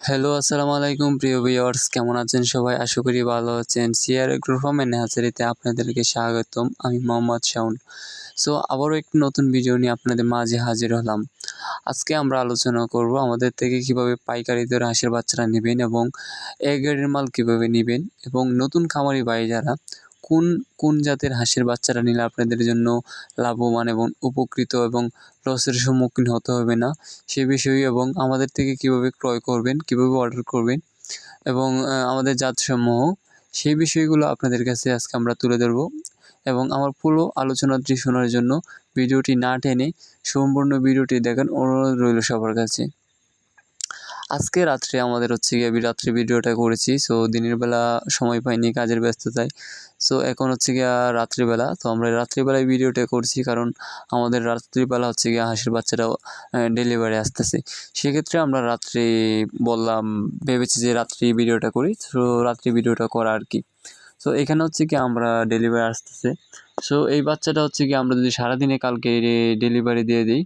Hello, আসসালামু আলাইকুম প্রিয় ভিউয়ার্স কেমন আছেন সবাই? আশা করি ভালো আছেন। সিআর গ্রুপমের নেহাচারিতে আপনাদেরকে স্বাগতম। আমি মোহাম্মদ শাউন সো আবারও একটি নতুন ভিডিও নিয়ে আপনাদের মাঝে হাজির হলাম। আজকে আমরা আলোচনা করব আমাদের থেকে কীভাবে পাইকারি দরে হাঁসের বাচ্চারা নেবেন এবং এ মাল কীভাবে নেবেন এবং নতুন খামারি ভাই যারা কোন কোন জাতের হাঁসের বাচ্চারা নিলে আপনাদের জন্য লাভবান এবং উপকৃত এবং লসের সম্মুখীন হতে হবে না? সে বিষয়ে এবং আমাদের থেকে কীভাবে ক্রয় করবেন, কীভাবে অর্ডার করবেন এবং আমাদের জাতসমূহ, সেই বিষয়গুলো আপনাদের কাছে আজকে আমরা তুলে ধরবো এবং আমার পুরো আলোচনাটি শোনার জন্য ভিডিওটি না টেনে সম্পূর্ণ ভিডিওটি দেখেন অনুরোধ রইল সবার কাছে। আজকে রাত্রে আমাদের হচ্ছে গিয়ে রাত্রে ভিডিওটা করেছি সো দিনের বেলা সময় পাইনি কাজের ব্যস্ততায়। সো এখন হচ্ছে গিয়ে রাত্রিবেলা, তো আমরা রাত্রিবেলায় ভিডিওটা করছি কারণ আমাদের রাত্রিবেলা হচ্ছে গিয়ে হাঁসের বাচ্চারাও ডেলিভারি আসতেছে। সেক্ষেত্রে আমরা রাত্রে বললাম, ভেবেছি যে রাত্রি ভিডিওটা করি, তো রাত্রি ভিডিওটা করা আর কি। সো এখানে হচ্ছে কি আমরা ডেলিভারি আসতেছে। সো এই বাচ্চাটা হচ্ছে কি আমরা যদি সারাদিনে কালকে ডেলিভারি দিয়ে দিই,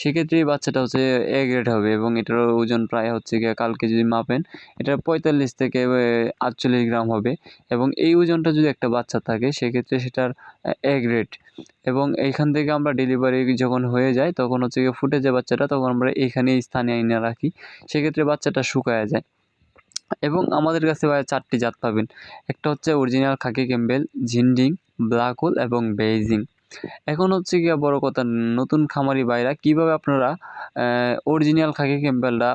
সেক্ষেত্রে এই বাচ্চাটা হচ্ছে এ গ্রেড হবে এবং এটার ওজন প্রায় হচ্ছে গিয়ে কালকে যদি মাপেন, এটা পঁয়তাল্লিশ থেকে আটচল্লিশ গ্রাম হবে এবং এই ওজনটা যদি একটা বাচ্চা থাকে, সেক্ষেত্রে সেটার এ গ্রেড এবং এইখান থেকে আমরা ডেলিভারি যখন হয়ে যায়, তখন হচ্ছে গিয়ে ফুটে যে বাচ্চাটা, তখন আমরা এখানে স্থানে এনে রাখি। সেক্ষেত্রে বাচ্চাটা শুকায়া যায়। এবং আমাদের কাছে চারটি জাত পাবেন। একটা হচ্ছে original khaki Campbell Jinding black hole এবং বেইজিং। এখন হচ্ছে গিয়া বড় কথা, নতুন খামারি ভাইরা কীভাবে আপনারা অরিজিনাল খাকি ক্যাম্বেলটা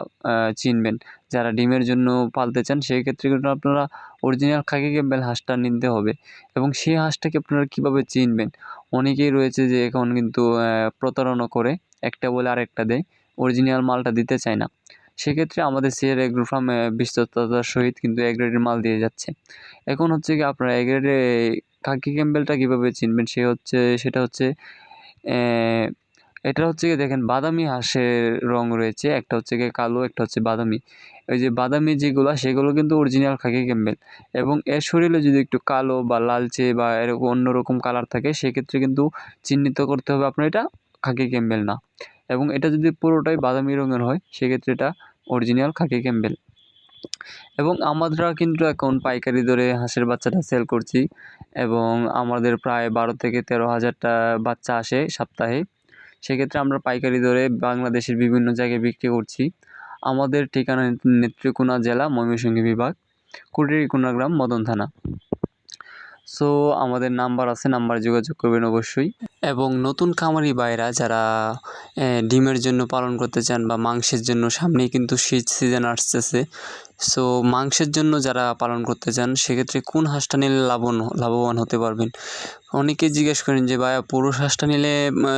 চিনবেন? যারা ডিমের জন্য পালতে চান, সেই ক্ষেত্রে কিন্তু আপনারা অরিজিনাল খাকি ক্যাম্বেল হাঁসটা নিতে হবে এবং সেই হাঁসটাকে আপনারা কীভাবে চিনবেন? অনেকেই রয়েছে যে এখন কিন্তু প্রতারণা করে, একটা বলে আরেকটা দেয় অরিজিনাল মালটা দিতে চায় না। সেক্ষেত্রে আমাদের সিআর এগ্রো ফার্ম বিশ্বস্ততার সহিত কিন্তু এ গ্রেডের মাল দিয়ে যাচ্ছে। এখন হচ্ছে কি আপনারা এ গ্রেডে খাকি ক্যাম্বেলটা কীভাবে চিনবেন? সে হচ্ছে, সেটা হচ্ছে এটা হচ্ছে কি দেখেন, বাদামি হাঁসের রং রয়েছে, একটা হচ্ছে গিয়ে কালো, একটা হচ্ছে বাদামি। ওই যে বাদামি যেগুলো, সেগুলো কিন্তু অরিজিনাল খাকি ক্যাম্বেল এবং এর শরীরে যদি একটু কালো বা লালচে বা এরকম অন্যরকম কালার থাকে, সেক্ষেত্রে কিন্তু চিহ্নিত করতে হবে আপনার এটা খাকি ক্যাম্বেল না। এবং এটা যদি পুরোটাই বাদামি রঙের হয়, সেক্ষেত্রে এটা অরিজিনাল খাকি ক্যাম্বেল। এবং আমরা কিন্তু এখন পাইকারি দরে হাঁসের বাচ্চাটা সেল করছি এবং আমাদের প্রায় বারো থেকে তেরো হাজারটা বাচ্চা আসে সপ্তাহে। সেক্ষেত্রে আমরা পাইকারি দরে বাংলাদেশের বিভিন্ন জায়গায় বিক্রি করছি। আমাদের ঠিকানা নেত্রকোনা জেলা ময়মনসিংহ বিভাগ, কুটিরিকোনা গ্রাম, মদন থানা। সো আমাদের নাম্বার আছে, নাম্বারে যোগাযোগ করবেন অবশ্যই। এবং নতুন খামারি ভাইরা যারা ডিমের জন্য পালন করতে চান বা মাংসের জন্য, সামনেই কিন্তু শীত সিজন আসতেছে। সো মাংসের জন্য যারা পালন করতে চান, সেক্ষেত্রে কোন হাঁসটা নিলে লাভবান লাভবান হতে পারবেন? অনেকে জিজ্ঞেস করেন যে, ভাইয়া, পুরুষ হাঁসটা নিলে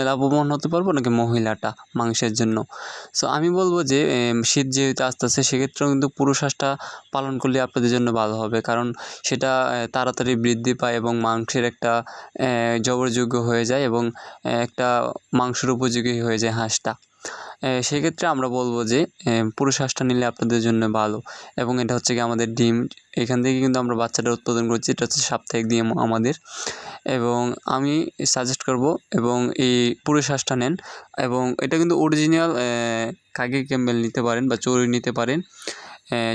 লাভবান হতে পারব নাকি মহিলাটা মাংসের জন্য? সো আমি বলব যে শীত যেহেতু আস্তে আস্তে সেক্ষেত্রেও কিন্তু পুরুষ হাঁসটা পালন করলে আপনাদের জন্য ভালো হবে। কারণ সেটা তাড়াতাড়ি বৃদ্ধি পায় এবং মাংসের একটা জবরযোগ্য হয়ে যায় এবং একটা মাংসের উপযোগী হয়ে যায় হাঁসটা। সেক্ষেত্রে আমরা বলব যে পুরো শ্বাসটা নিলে আপনাদের জন্য ভালো। এবং এটা হচ্ছে কি আমাদের ডিম। এখান থেকে কিন্তু আমরা বাচ্চাটা উৎপাদন করছি, এটা হচ্ছে সাপ্তাহিক ডিম আমাদের। এবং আমি সাজেস্ট করব, এবং এই পুরো শ্বাসটা নেন। এবং এটা কিন্তু অরিজিনাল কাকি ক্যাম্বেল নিতে পারেন বা চড়ুই নিতে পারেন।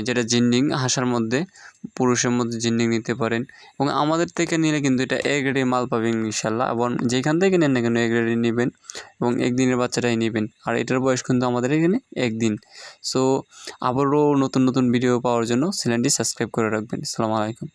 যেটা জিন্ডিং, হাসার মধ্যে পুরুষের মধ্যে জিন্ডিং নিতে পারেন। এবং আমাদের থেকে নিলে কিন্তু এটা এ গ্রেডের মাল পাবেন ইনশাল্লাহ এবং যেখান থেকে নেন না কেন এ গ্রেডে নেবেন এবং একদিনের বাচ্চাটাই নেবেন। আর এটার বয়স কিন্তু আমাদের এখানে একদিন। সো আবারও নতুন নতুন ভিডিও পাওয়ার জন্য চ্যানেলটি সাবস্ক্রাইব করে রাখবেন। আসসালামু আলাইকুম।